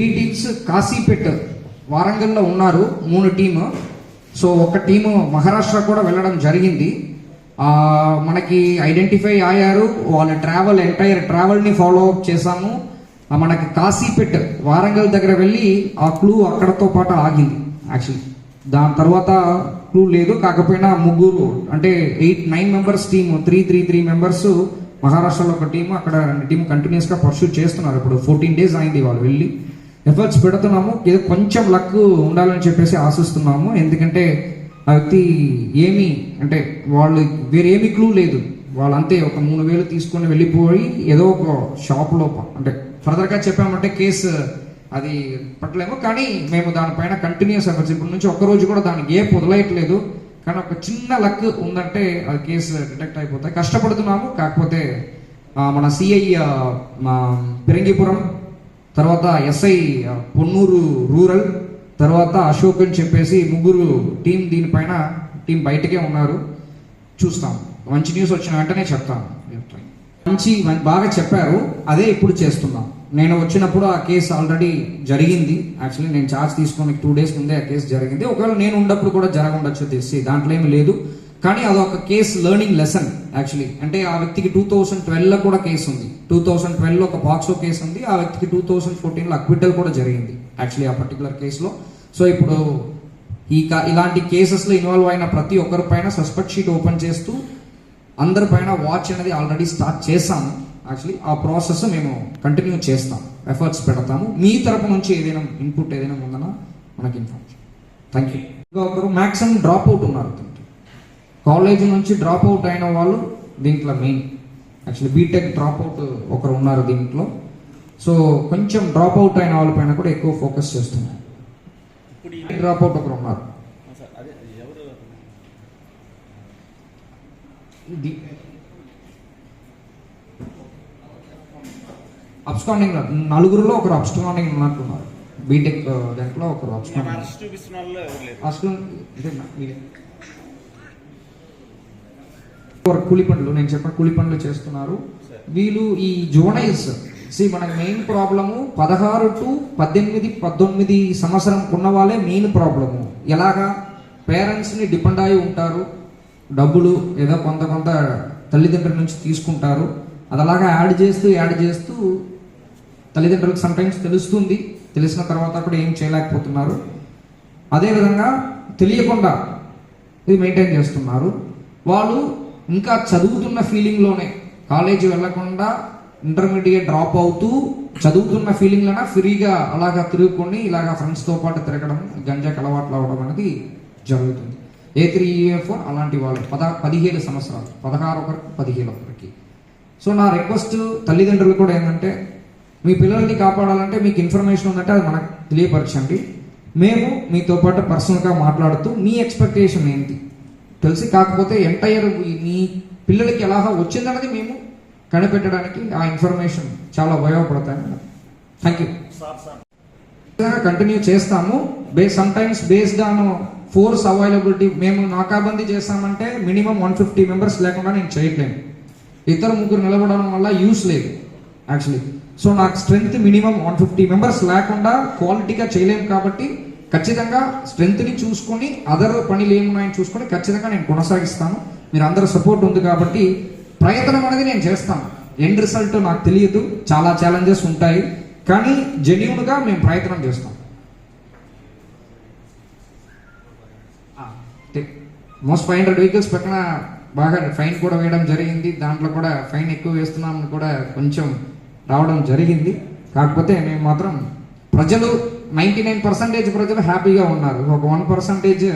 Three teams కాశీపేట్ వారంగల్లో ఉన్నారు మూడు టీము. సో ఒక టీము మహారాష్ట్ర కూడా వెళ్ళడం జరిగింది. మనకి ఐడెంటిఫై అయ్యారు. వాళ్ళ ట్రావెల్ ఎంటైర్ ట్రావెల్ని ఫాలో అప్ చేశాము. మనకి కాశీపేట్ వారంగల్ దగ్గర వెళ్ళి ఆ క్లూ అక్కడతో పాటు ఆగింది యాక్చువల్లీ దాని తర్వాత క్లూ లేదు. కాకపోయినా ముగ్గురు అంటే eight nine members team three three three members మహారాష్ట్రలో ఒక టీం అక్కడ రెండు టీం కంటిన్యూస్గా పర్సూ చేస్తున్నారు. ఇప్పుడు ఫోర్టీన్ డేస్ అయింది వాళ్ళు వెళ్ళి. ఎఫర్ట్స్ పెడుతున్నాము ఏదో కొంచెం లక్ ఉండాలని చెప్పేసి ఆశిస్తున్నాము. ఎందుకంటే ఆ వ్యక్తి ఏమి అంటే వాళ్ళు వేరేమి క్లూ లేదు. వాళ్ళంతే ఒక మూడు వేలు తీసుకొని వెళ్ళిపోయి ఏదో ఒక షాప్లో అంటే ఫర్దర్గా చెప్పామంటే కేసు అది పట్టలేము. కానీ మేము దానిపైన కంటిన్యూస్ ఎఫర్ట్స్ ఇప్పటి నుంచి ఒక్కరోజు కూడా దానికి ఏ పొదలయట్లేదు కానీ ఒక చిన్న లక్ ఉందంటే అది కేసు డిటెక్ట్ అయిపోతాయి. కష్టపడుతున్నాము. కాకపోతే మన సిఐ మా తర్వాత ఎస్ఐ పొన్నూరు రూరల్ తర్వాత అశోక్ అని చెప్పేసి ముగ్గురు టీం దీనిపైన టీం బయటకే ఉన్నారు. చూస్తాం. మంచి న్యూస్ వచ్చిన వెంటనే చెప్తాను. మంచి బాగా చెప్పారు. అదే ఇప్పుడు చేస్తున్నాం. నేను వచ్చినప్పుడు ఆ కేసు ఆల్రెడీ జరిగింది. యాక్చువల్లీ నేను ఛార్జ్ తీసుకుని టూ డేస్ ముందే ఆ కేసు జరిగింది. ఒకవేళ నేను ఉన్నప్పుడు కూడా జరగ ఉండొచ్చు తెలిసి. దాంట్లో ఏమి లేదు. కానీ అదొక కేసు లెర్నింగ్ లెసన్ యాక్చువల్లీ అంటే ఆ వ్యక్తికి టూ థౌసండ్ ట్వెల్వ్లో కూడా కేసు ఉంది. టూ థౌసండ్ ట్వెల్వ్లో ఒక బాక్సో కేసు ఉంది. ఆ వ్యక్తికి టూ థౌసండ్ ఫోర్టీన్లో అక్విటల్ కూడా జరిగింది యాక్చువల్లీ ఆ పర్టికులర్ కేసులో సో ఇప్పుడు ఈ కా- ఇలాంటి కేసెస్లో ఇన్వాల్వ్ అయిన ప్రతి ఒక్కరి పైన సస్పెక్ట్ షీట్ ఓపెన్ చేస్తూ అందరి పైన వాచ్ అనేది ఆల్రెడీ స్టార్ట్ చేశాము. యాక్చువల్లీ ఆ ప్రాసెస్ మేము కంటిన్యూ చేస్తాం. ఎఫర్ట్స్ పెడతాము. మీ తరపు నుంచి ఏదైనా ఇన్పుట్ ఏదైనా ఉందన్నా మనకి ఇన్ఫార్మ్ థ్యాంక్ యూ ఇంకా ఒకరు మ్యాక్సిమం డ్రాప్ అవుట్ ఉన్నారు. కాలేజ్ నుంచి డ్రాప్ అవుట్ అయిన వాళ్ళు దీంట్లో main actually BTech drop out ఒకరు ఉన్నారు దీంట్లో. సో కొంచెం డ్రాప్ అవుట్ అయిన వాళ్ళపైన కూడా ఎక్కువ ఫోకస్ చేస్తున్నారు. డ్రాప్ అవుట్ ఒకరు ఉన్నారు. ఇది అబ్స్కాండింగ్ నలుగురులో ఒకరు అబ్స్కాండింగ్ ఉన్నట్టున్నారు. బీటెక్ దాంట్లో ఒకరు అబ్స్కాండింగ్ అరెస్ట్ చూపిస్తున్న వాళ్ళు ఎవరు లేరు అసలు ఇదేనా ఇదే వర్క్ కూలి పనులు నేను చెప్పిన కూలి పనులు చేస్తున్నారు. వీళ్ళు ఈ జోనైజ్ సి మనకి మెయిన్ ప్రాబ్లము పదహారు టు పద్దెనిమిది పద్దెనిమిది సంవత్సరం ఉన్న వాళ్ళే మెయిన్ ప్రాబ్లము. ఎలాగా? పేరెంట్స్ని డిపెండ్ అయి ఉంటారు. డబ్బులు ఏదో కొంత కొంత తల్లిదండ్రుల నుంచి తీసుకుంటారు. అది అలాగా యాడ్ చేస్తూ యాడ్ చేస్తూ తల్లిదండ్రులకు సమ్టైమ్స్ తెలుస్తుంది. తెలిసిన తర్వాత కూడా ఏం చేయలేకపోతున్నారు. అదేవిధంగా తెలియకుండా ఇది మెయింటైన్ చేస్తున్నారు. వాళ్ళు ఇంకా చదువుతున్న ఫీలింగ్లోనే కాలేజీ వెళ్ళకుండా ఇంటర్మీడియట్ డ్రాప్ అవుతూ చదువుతున్న ఫీలింగ్లోనే ఫ్రీగా అలాగా తిరుగుకొని ఇలాగా ఫ్రెండ్స్తో పాటు తిరగడం గంజాకి అలవాట్లు అవ్వడం అనేది జరుగుతుంది. ఏ త్రీ ఏ ఫోర్ అలాంటి వాళ్ళు పద పదిహేడు సంవత్సరాలు పదహారు ఒకరికి పదిహేడు ఒకరికి సో నా రిక్వెస్ట్ తల్లిదండ్రులు కూడా ఏంటంటే మీ పిల్లల్ని కాపాడాలంటే మీకు ఇన్ఫర్మేషన్ ఉందంటే అది మనకు తెలియపరచండి. మేము మీతో పాటు పర్సనల్గా మాట్లాడుతూ మీ ఎక్స్పెక్టేషన్ ఏంటి? తెలిసి. కాకపోతే ఎంటైర్ మీ పిల్లలకి ఎలా వచ్చిందన్నది మేము కనిపెట్టడానికి ఆ ఇన్ఫర్మేషన్ చాలా ఉపయోగపడతాయి థ్యాంక్ యూ కంటిన్యూ చేస్తాము. By some times based on force availability మేము నాకాబందీ చేస్తామంటే మినిమం వన్ ఫిఫ్టీ మెంబర్స్ లేకుండా నేను చేయట్లేను. ఇద్దరు ముగ్గురు నిలబడడం వల్ల యూస్ లేదు యాక్చువల్లీ సో నాకు strength minimum one fifty members లేకుండా క్వాలిటీగా చేయలేము కాబట్టి ఖచ్చితంగా స్ట్రెంగ్త్ని చూసుకొని అదర్ పనులు ఏమున్నాయని చూసుకొని ఖచ్చితంగా నేను కొనసాగిస్తాను. మీరు అందరు సపోర్ట్ ఉంది కాబట్టి ప్రయత్నం అనేది నేను చేస్తాను. ఎండ్ రిజల్ట్ నాకు తెలియదు. చాలా ఛాలెంజెస్ ఉంటాయి. కానీ జెన్యున్గా మేము ప్రయత్నం చేస్తాం. మోస్ట్ ఫైవ్ హండ్రెడ్ వెహికల్స్ పక్కన బాగా ఫైన్ కూడా వేయడం జరిగింది. దాంట్లో కూడా ఫైన్ ఎక్కువ వేస్తున్నామని కూడా కొంచెం రావడం జరిగింది. కాకపోతే మేము మాత్రం ప్రజలు నైంటీ నైన్ పర్సెంటేజ్ ప్రజలు హ్యాపీగా ఉన్నారు. ఒక వన్ పర్సెంటేజ్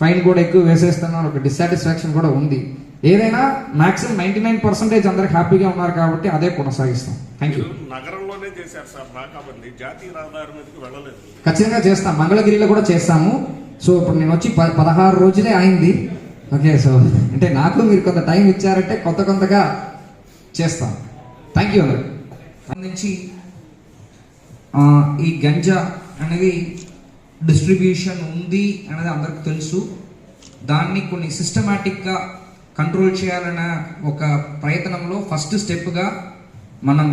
ఫైన్ కూడా ఎక్కువ వేసేస్తున్నారు. ఒక డిస్సాటిస్ఫాక్షన్ కూడా ఉంది. ఏదైనా మాక్సిమం నైంటీ నైన్ పర్సెంటేజ్ అందరికి హ్యాపీగా ఉన్నారు కాబట్టి అదే కొనసాగిస్తాం. థ్యాంక్ యూ నగరంలోనే చేశారు సార్ నాకాబంది జాతీయ రహదారి మీదకి వెళ్ళలేదు. ఖచ్చితంగా చేస్తాం. మంగళగిరిలో కూడా చేస్తాము. సో ఇప్పుడు నేను వచ్చి పదహారు రోజులే అయింది. ఓకే సో అంటే నాకు మీరు కొంత టైం ఇచ్చారంటే కొత్త కొంతగా చేస్తాం. థ్యాంక్ యూ అందరు. ఆ, ఈ గంజా అనేది డిస్ట్రిబ్యూషన్ ఉంది అనేది అందరికి తెలుసు. దాన్ని కొన్ని సిస్టమేటిక్గా కంట్రోల్ చేయాలన్న ఒక ప్రయత్నంలో ఫస్ట్ స్టెప్గా మనం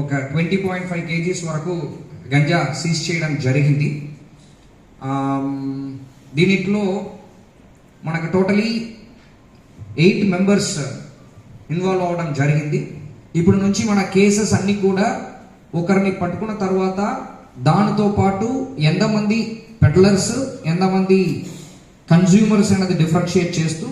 ఒక ట్వంటీ పాయింట్ ఫైవ్ కేజీస్ వరకు గంజా సీజ్ చేయడం జరిగింది. దీనిట్లో మనకు టోటలీ ఎయిట్ మెంబర్స్ ఇన్వాల్వ్ అవ్వడం జరిగింది. ఇప్పుడు నుంచి మన కేసెస్ అన్నీ కూడా ఒకరిని పట్టుకున్న తర్వాత దానితో పాటు ఎంతమంది పెడ్లర్స్ ఎంతమంది కన్జ్యూమర్స్ అనేది డిఫరెన్షియేట్ చేస్తూ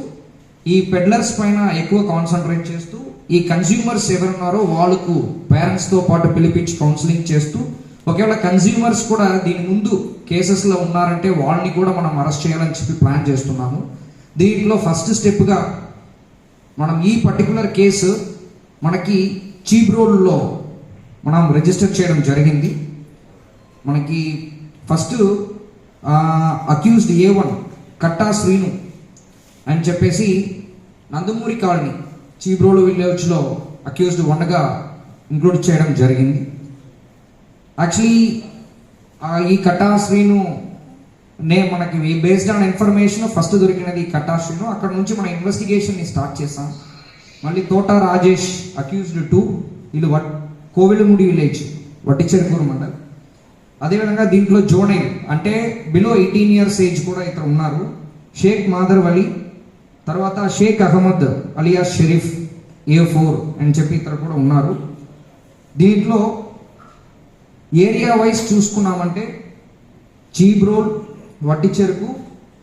ఈ పెడ్లర్స్ పైన ఎక్కువ కాన్సన్ట్రేట్ చేస్తూ ఈ కన్జ్యూమర్స్ ఎవరున్నారో వాళ్ళకు పేరెంట్స్తో పాటు పిలిపించి కౌన్సిలింగ్ చేస్తూ ఒకవేళ కన్జ్యూమర్స్ కూడా దీని ముందు కేసెస్లో ఉన్నారంటే వాళ్ళని కూడా మనం అరెస్ట్ చేయాలని చెప్పి ప్లాన్ చేస్తున్నాము. దీంట్లో ఫస్ట్ స్టెప్గా మనం ఈ పర్టికులర్ కేసు మనకి చీప్ రోడ్లో మనం రిజిస్టర్ చేయడం జరిగింది. మనకి first accused A one Katta Srinu అని చెప్పేసి నందమూరి కాలనీ చీబ్రోలు విలేజ్లో అక్యూజ్డ్ వన్గా ఇంక్లూడ్ చేయడం జరిగింది. యాక్చువల్లీ ఈ కట్టా శ్రీను నే మనకి బేస్డ్ ఆన్ ఇన్ఫర్మేషన్ ఫస్ట్ దొరికినది కట్టా శ్రీను. అక్కడ నుంచి మన ఇన్వెస్టిగేషన్ని స్టార్ట్ చేసాం మళ్ళీ తోట రాజేష్ అక్యూజ్డ్ టూ వీళ్ళు వట్ కోవిలముడి విలేజ్ వట్టిచెరుకూరు మండల్. అదేవిధంగా దీంట్లో జోనైన్ అంటే బిలో ఎయిటీన్ ఇయర్స్ ఏజ్ కూడా ఇక్కడ ఉన్నారు. షేక్ మాదర్ అలీ తర్వాత Sheikh Ahmed alias Sharif A four అని చెప్పి ఇక్కడ కూడా ఉన్నారు. దీంట్లో ఏరియా వైజ్ చూసుకున్నామంటే చీబ్రోల్ వడ్డిచెరుకు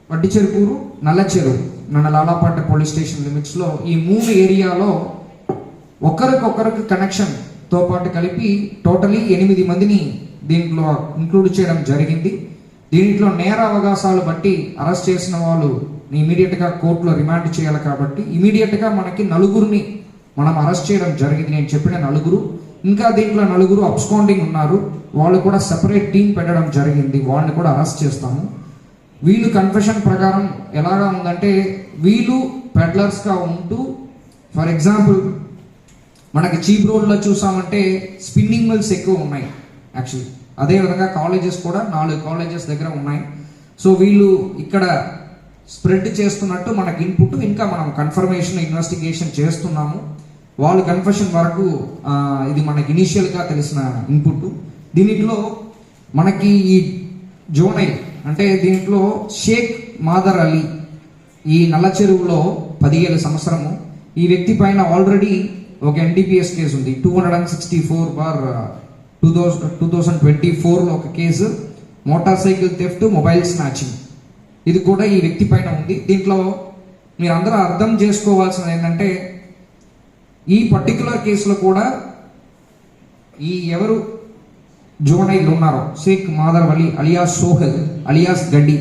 వడ్డిచెరుకూరు నల్లచెరువు నన్న లాలాపాట పోలీస్ స్టేషన్ లిమిట్స్లో ఈ మూడు ఏరియాలో ఒకరికొకరికి కనెక్షన్తో పాటు కలిపి టోటలీ ఎనిమిది మందిని దీంట్లో ఇంక్లూడ్ చేయడం జరిగింది. దీంట్లో నేర అవకాశాలు బట్టి అరెస్ట్ చేసిన వాళ్ళు ఇమీడియట్గా కోర్టులో రిమాండ్ చేయాలి కాబట్టి ఇమీడియట్గా మనకి నలుగురిని మనం అరెస్ట్ చేయడం జరిగింది నేను చెప్పిన నలుగురు. ఇంకా దీంట్లో నలుగురు అబ్స్కాండింగ్ ఉన్నారు. వాళ్ళు కూడా సెపరేట్ టీం పెట్టడం జరిగింది. వాళ్ళని కూడా అరెస్ట్ చేస్తాము. వీళ్ళు కన్ఫెషన్ ప్రకారం ఎలాగా ఉందంటే వీళ్ళు పెడ్లర్స్గా ఉంటూ ఫర్ ఎగ్జాంపుల్ మనకి చీప్ రోడ్లో చూసామంటే స్పిన్నింగ్ మిల్స్ ఎక్కువ ఉన్నాయి. యాక్చువల్లీ అదేవిధంగా కాలేజెస్ కూడా నాలుగు కాలేజెస్ దగ్గర ఉన్నాయి. సో వీళ్ళు ఇక్కడ స్ప్రెడ్ చేస్తున్నట్టు మనకి ఇన్పుట్ ఇంకా మనం కన్ఫర్మేషన్ ఇన్వెస్టిగేషన్ చేస్తున్నాము. వాళ్ళు కన్ఫెషన్ వరకు ఇది మనకి ఇనీషియల్గా తెలిసిన ఇన్పుట్ దీనిలో మనకి ఈ జోనై అంటే దీంట్లో షేక్ మాదర్ అలీ ఈ నల్ల చెరువులో పదిహేడు సంవత్సరము. ఈ వ్యక్తి పైన ఆల్రెడీ ఒక ఎన్డీపీఎస్ కేసు ఉంది. Two hundred and sixty four bar two thousand two thousand twenty ఫోర్లో ఒక case. Motor cycle theft mobile snatching. ఇది కూడా ఈ వ్యక్తి పైన ఉంది. దీంట్లో మీరు అందరూ అర్థం చేసుకోవాల్సింది ఏంటంటే ఈ పర్టికులర్ కేసులో కూడా ఈ ఎవరు జోనైలు ఉన్నారో Shaik Madar Ali alias Sohail alias Gaddi.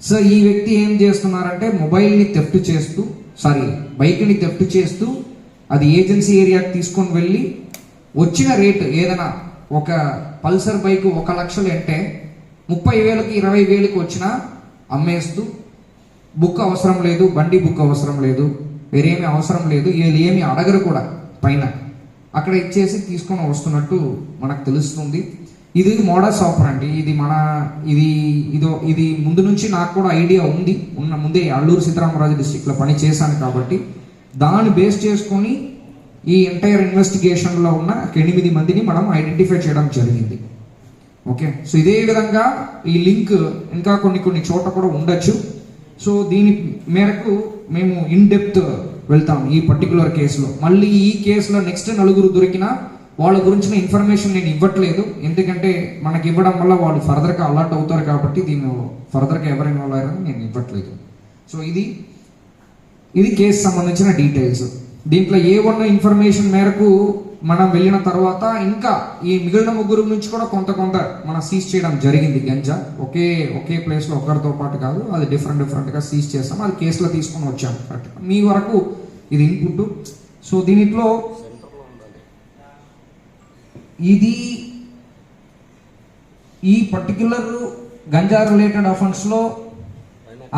So ఈ వ్యక్తి ఏం చేస్తున్నారంటే మొబైల్ని తెఫ్ట్ చేస్తూ సారీ బైక్ని తెఫ్ట్ చేస్తూ అది ఏజెన్సీ ఏరియాకి తీసుకొని వెళ్ళి వచ్చిన రేటు ఏదైనా ఒక పల్సర్ బైక్ ఒక లక్షలు అంటే ముప్పై వేలకి ఇరవై వేలకి వచ్చినా అమ్మేస్తూ బుక్ అవసరం లేదు బండి బుక్ అవసరం లేదు వేరేమి అవసరం లేదు వీళ్ళు ఏమి అడగరు కూడా పైన. అక్కడ ఇచ్చేసి తీసుకొని వస్తున్నట్టు మనకు తెలుస్తుంది. ఇది మోడల్స్ ఆఫర్ అండి. ఇది మన ఇది ఇదో ఇది ముందు నుంచి నాకు కూడా ఐడియా ఉంది. ఉన్న ముందే అల్లూరు సీతారామరాజు డిస్టిక్లో పని చేశాను కాబట్టి దాన్ని బేస్ చేసుకొని ఈ ఎంటైర్ ఇన్వెస్టిగేషన్లో ఉన్న ఎనిమిది మందిని మనం ఐడెంటిఫై చేయడం జరిగింది. ఓకే సో ఇదే విధంగా ఈ లింక్ ఇంకా కొన్ని కొన్ని చోట్ల కూడా ఉండొచ్చు. సో దీని మేరకు మేము ఇన్ డెప్త్ వెళ్తాం ఈ పర్టికులర్ కేసులో మళ్ళీ ఈ కేసులో నెక్స్ట్ నలుగురు దొరికినా వాళ్ళ గురించిన ఇన్ఫర్మేషన్ నేను ఇవ్వట్లేదు. ఎందుకంటే మనకి ఇవ్వడం వల్ల వాళ్ళు ఫర్దర్గా అలర్ట్ అవుతారు కాబట్టి దీన్ని ఫర్దర్గా ఎవరైనా వాళ్ళని నేను ఇవ్వట్లేదు. సో ఇది ఇది కేసు సంబంధించిన డీటెయిల్స్ దీంట్లో ఏ ఉన్న ఇన్ఫర్మేషన్ మేరకు మనం వెళ్ళిన తర్వాత ఇంకా ఈ మిగిలిన ముగ్గురు నుంచి కూడా కొంత కొంత మనం సీజ్ చేయడం జరిగింది గంజా. ఒకే ఒకే ప్లేస్లో ఒకరితో పాటు కాదు అది డిఫరెంట్ డిఫరెంట్గా సీజ్ చేస్తాం. అది కేసులో తీసుకొని వచ్చాం కరెక్ట్ మీ వరకు ఇది ఇన్పుట్ సో దీనిట్లో ఇది ఈ పర్టిక్యులర్ గంజా రిలేటెడ్ అఫెన్స్లో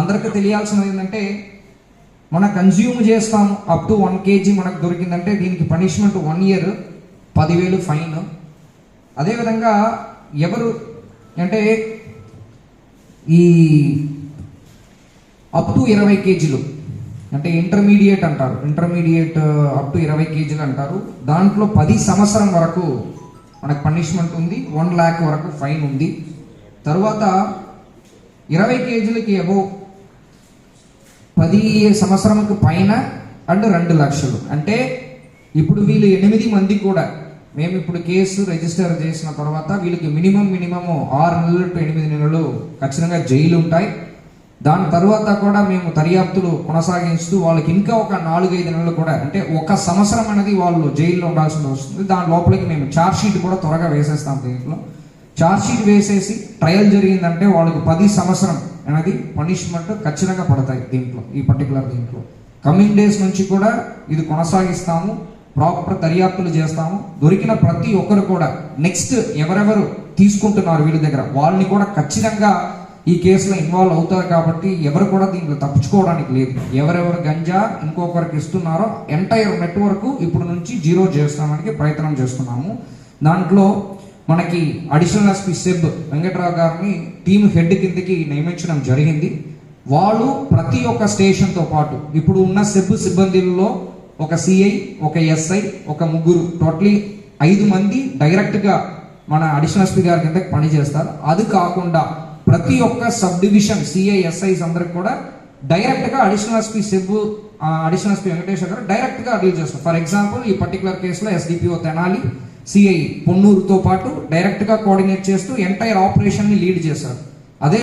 అందరికీ తెలియాల్సినది ఏంటంటే మనం కన్జ్యూమ్ చేస్తాం అప్ టు వన్ కేజీ మనకు దొరికిందంటే దీనికి పనిష్మెంట్ వన్ ఇయర్ పదివేలు ఫైన్ అదేవిధంగా ఎవరు అంటే ఈ అప్ టు ఇరవై కేజీలు అంటే ఇంటర్మీడియట్ అంటారు. ఇంటర్మీడియట్ అప్ టు ఇరవై కేజీలు అంటారు. దాంట్లో పది సంవత్సరం వరకు మనకు పనిష్మెంట్ ఉంది వన్ ల్యాక్ వరకు ఫైన్ ఉంది. తర్వాత ఇరవై కేజీలకి అబో పది సంవత్సరంకు పైన అండ్ రెండు లక్షలు. అంటే ఇప్పుడు వీళ్ళు ఎనిమిది మంది కూడా. మేము ఇప్పుడు కేసు రిజిస్టర్ చేసిన తర్వాత వీళ్ళకి మినిమం మినిమము ఆరు నెలలు టు ఎనిమిది నెలలు ఖచ్చితంగా జైలు ఉంటాయి. దాని తర్వాత కూడా మేము దర్యాప్తులు కొనసాగిస్తూ వాళ్ళకి ఇంకా ఒక నాలుగైదు నెలలు కూడా అంటే ఒక సంవత్సరం అనేది వాళ్ళు జైల్లో ఉండాల్సి వస్తుంది. దాని లోపలికి మేము షీట్ కూడా త్వరగా వేసేస్తాం దీంట్లో. షీట్ వేసేసి ట్రయల్ జరిగిందంటే వాళ్ళకి పది సంవత్సరం అనేది పనిష్మెంట్ ఖచ్చితంగా పడతాయి దీంట్లో ఈ పర్టికులర్ దీంట్లో. కమింగ్ డేస్ నుంచి కూడా ఇది కొనసాగిస్తాము ప్రాపర్ దర్యాప్తులు చేస్తాము. దొరికిన ప్రతి ఒక్కరు కూడా నెక్స్ట్ ఎవరెవరు తీసుకుంటున్నారు వీళ్ళ దగ్గర వాళ్ళని కూడా ఖచ్చితంగా ఈ కేసులో ఇన్వాల్వ్ అవుతారు కాబట్టి ఎవరు కూడా దీంట్లో తప్పించుకోవడానికి లేదు. ఎవరెవరు గంజా ఇంకొకరికి ఇస్తున్నారో ఎంటైర్ నెట్వర్క్ ఇప్పుడు నుంచి జీరో చేస్తామని ప్రయత్నం చేస్తున్నాము. దాంట్లో మనకి అడిషనల్ ఎస్పీ సెబ్ వెంకట్రావు గారిని టీమ్ హెడ్ కిందకి నియమించడం జరిగింది. వాళ్ళు ప్రతి ఒక్క స్టేషన్తో పాటు ఇప్పుడు ఉన్న సెబ్ సిబ్బందిలో ఒక సిఐ ఒక ఎస్ఐ ఒక ముగ్గురు టోటలీ ఐదు మంది డైరెక్ట్గా మన అడిషనల్ ఎస్పీ గారి కింద పనిచేస్తారు. అది కాకుండా ప్రతి ఒక్క సబ్ డివిజన్ సిఐ ఎస్ఐస్ అందరికి కూడా డైరెక్ట్గా additional SP SEB additional SP Venkateswara garu డైరెక్ట్గా డీల్ చేస్తారు. ఫర్ ఎగ్జాంపుల్ ఈ పర్టికులర్ కేసులో ఎస్డిపిఓ తెనాలి సిఐ పొన్నూరుతో పాటు డైరెక్ట్గా కోఆర్డినేట్ చేస్తూ ఎంటైర్ ఆపరేషన్ని లీడ్ చేశారు. అదే